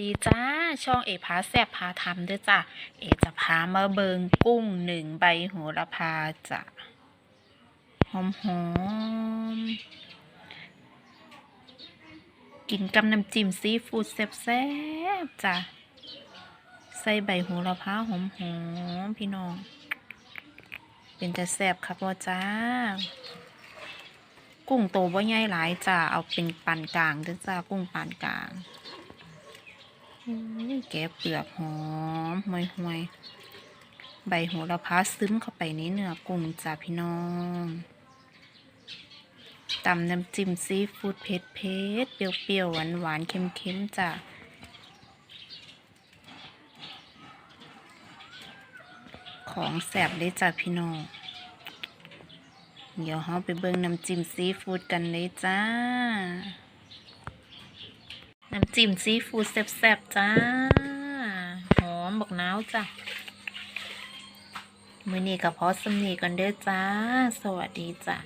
ดีจ้า ช่องเอพาแซบพาทำด้วยจ้ะ เอจะพามาเบิงกุ้งหนึ่งใบโหระพาจ้ะ หอมหอม กินกับน้ำจิ้มซีฟู้ดแซ่บๆจ้ะ ใส่ใบโหระพาหอมหอมพี่น้อง เป็นแต่แซ่บครับว่าจ้า กุ้งโตบ่ใหญ่หลายจ้าเอาเป็นปานกลางเด้อจ้า กุ้งปานกลาง แกะเปลือกหอมห่วยห่วยใบโหระพาซึมเข้าไปในเนื้อกุ้งจ้าพี่น้องตำน้ำจิ้มซีฟู้ดเผ็ดเผ็ดเปรี้ยวๆหวานหวานๆเค็มเค็มๆจ้าของแสบเลยจ้าพี่น้อง เดี๋ยวเราไปเบิ่งน้ำจิ้มซีฟู้ดกันเลยจ้า น้ำจิ้มซีฟู้ดแซ่บๆจ้า หอมบอกนาวจ้ะ มือนี้กับพอสมนีกันเด้อจ้า สวัสดีจ้ะ